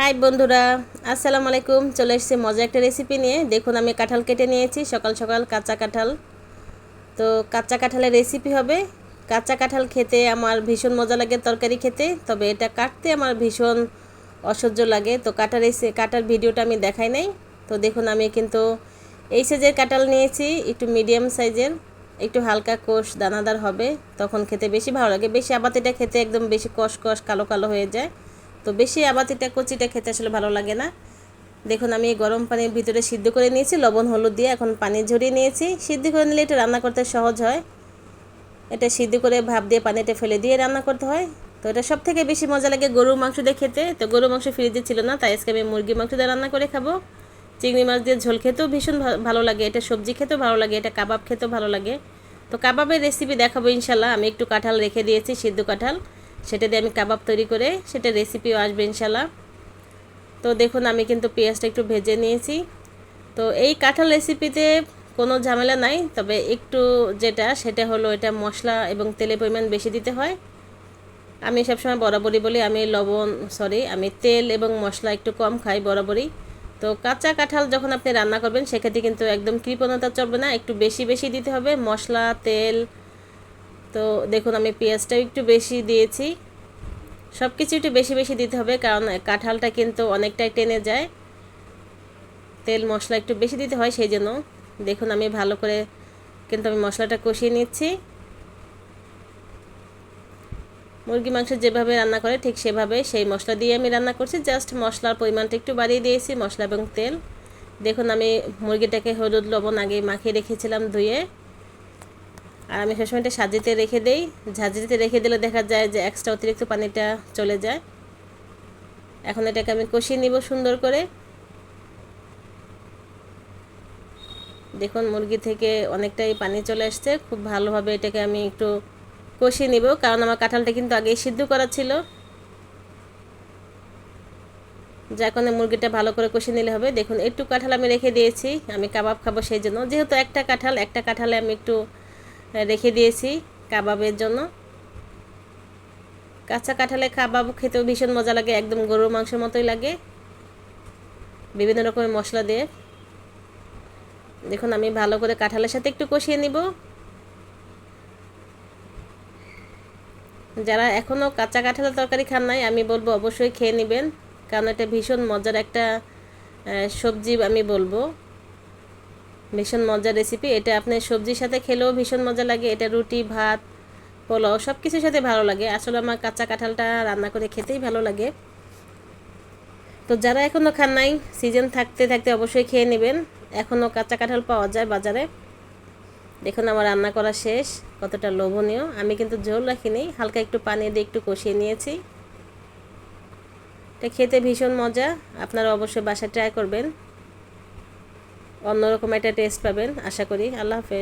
High বন্ধুরা, আসসালামু আলাইকুম। চলে এসেছি মজা একটা রেসিপি নিয়ে। দেখুন, আমি কাঁঠাল কেটে নিয়েছি। সকাল সকাল কাঁচা কাঁঠাল। তো কাঁচা কাঁঠালের রেসিপি হবে কাঁচা কাঁঠাল খেতে আমার ভীষণ মজা লাগে তরকারি খেতে, তবে এটা কাটতে আমার ভীষণ অসহ্য লাগে। তো কাটার এসে কাটার ভিডিওটা আমি দেখাই নাই। তো দেখুন, আমি কিন্তু এই সাইজের কাঁঠাল নিয়েছি, একটু মিডিয়াম সাইজের। একটু হালকা কোষ দানাদার হবে, তখন খেতে বেশি ভালো লাগে। বেশি আবার এটা খেতে একদম বেশি কষ কষ কালো কালো হয়ে যায়। তো বেশি আবাতিটা, কচিটা খেতে আসলে ভালো লাগে না। দেখুন, আমি গরম পানির ভিতরে সিদ্ধ করে নিয়েছি, লবণ, হলুদ দিয়ে এখন পানি ঝরিয়ে নিয়েছি। সিদ্ধ করে নিলে এটা রান্না করতে সহজ হয়। এটা সিদ্ধ করে ভাপ দিয়ে পানিটা ফেলে দিয়ে রান্না করতে হয়। তো এটা সব থেকে বেশি মজা লাগে গরুর মাংস দিয়ে খেতে। তো গরুর মাংস ফ্রিজে ছিল না, তাই আজকে আমি মুরগি মাংস দিয়ে রান্না করে খাব। চিংড়ি মাছ দিয়ে ঝোল খেতেও ভীষণ ভালো লাগে। এটা সবজি খেতেও ভালো লাগে, এটা কাবাব খেতেও ভালো লাগে। তো কাবাবের রেসিপি দেখাবো ইনশাল্লাহ আমি একটু কাঁঠাল রেখে দিয়েছি, সিদ্ধ কাঁঠাল। সেটা দিয়ে আমি কাবাব তৈরি করে সেটা রেসিপিও আসবে ইনশাল্লাহ তো দেখুন, আমি কিন্তু পেঁয়াজটা একটু ভেজে নিয়েছি। তো এই কাঁঠাল রেসিপিতে কোনো ঝামেলা নাই, তবে একটু যেটা সেটা হলো এটা মশলা এবং তেলের পরিমাণ বেশি দিতে হয়। আমি সবসময় বরাবরই বলি, আমি লবণ সরি আমি তেল এবং মশলা একটু কম খাই বরাবরই। তো কাঁচা কাঁঠাল যখন আপনি রান্না করবেন, সেক্ষেত্রে কিন্তু একদম কৃপণতা চলবে না, একটু বেশি বেশি দিতে হবে। মশলা, তেল তো দেখুন, আমি পেঁয়াজটাও একটু বেশি দিয়েছি। সব কিছু একটু বেশি বেশি দিতে হবে, কারণ কাঁঠালটা কিন্তু অনেকটাই টেনে যায়। তেল, মশলা একটু বেশি দিতে হয়, সেই জন্য দেখুন, আমি ভালো করে কিন্তু আমি মশলাটা কষিয়ে নিচ্ছি। মুরগি মাংস যেভাবে রান্না করে, ঠিক সেভাবে সেই মশলা দিয়ে আমি রান্না করছি। জাস্ট মশলার পরিমাণটা একটু বাড়িয়ে দিয়েছি, মশলা এবং তেল। দেখুন, আমি মুরগিটাকে হলুদ, লবণ আগে মাখিয়ে রেখেছিলাম ধুয়ে। আর আমি সবসময় এটা সাজিতে রেখে দেই। ঝাঁঝরিতে রেখে দিলে দেখা যায় যে এক্সট্রা অতিরিক্ত পানিটা চলে যায়। এখন এটাকে আমি কষিয়ে নিব সুন্দর করে। দেখুন, মুরগি থেকে অনেকটাই পানি চলে আসছে। খুব ভালোভাবে এটাকে আমি একটু কষিয়ে নিব, কারণ আমার কাঁঠালটা কিন্তু আগেই সিদ্ধ করা ছিল। যার কারণে মুরগিটা ভালো করে কষিয়ে নিলে হবে। দেখুন, একটু কাঁঠাল আমি রেখে দিয়েছি, আমি কাবাব খাব সেই জন্য। যেহেতু একটা কাঁঠাল, একটা কাঁঠালে আমি একটু রেখে দিয়েছি কাবাবের জন্য। কাঁচা কাঁঠালে কাবাব খেতেও ভীষণ মজা লাগে, একদম গরুর মাংসের মতোই লাগে। বিভিন্ন রকমের মশলা দিয়ে। দেখুন, আমি ভালো করে কাঁঠালের সাথে একটু কষিয়ে নিব। যারা এখনও কাঁচা কাঁঠালের তরকারি খান নাই, আমি বলব অবশ্যই খেয়ে নেবেন, কারণ এটা ভীষণ মজার একটা সবজি আমি বলব। ভীষণ মজার রেসিপি এটা আপনি সবজির সাথে খেলেও ভীষণ মজা লাগে। এটা রুটি, ভাত, পোলাও সব কিছুর সাথে ভালো লাগে। আসলে আমার কাঁচা কাঁঠালটা রান্না করে খেতেই ভালো লাগে। তো যারা এখনও খান নাই সিজন থাকতে থাকতে অবশ্যই খেয়ে নেবেন। এখনও কাঁচা কাঁঠাল পাওয়া যায় বাজারে। দেখুন আমার রান্না করা শেষ। কতটা লোভনীয়। আমি কিন্তু ঝোল রাখিনি। হালকা একটু পানি দিয়ে একটু কষিয়ে নিয়েছি। এটা খেতে ভীষণ মজা। আপনারা অবশ্যই বাসায় ট্রাই করবেন। অন্যরকম একটা টেস্ট পাবেন আশা করি। আল্লাহ হাফেজ।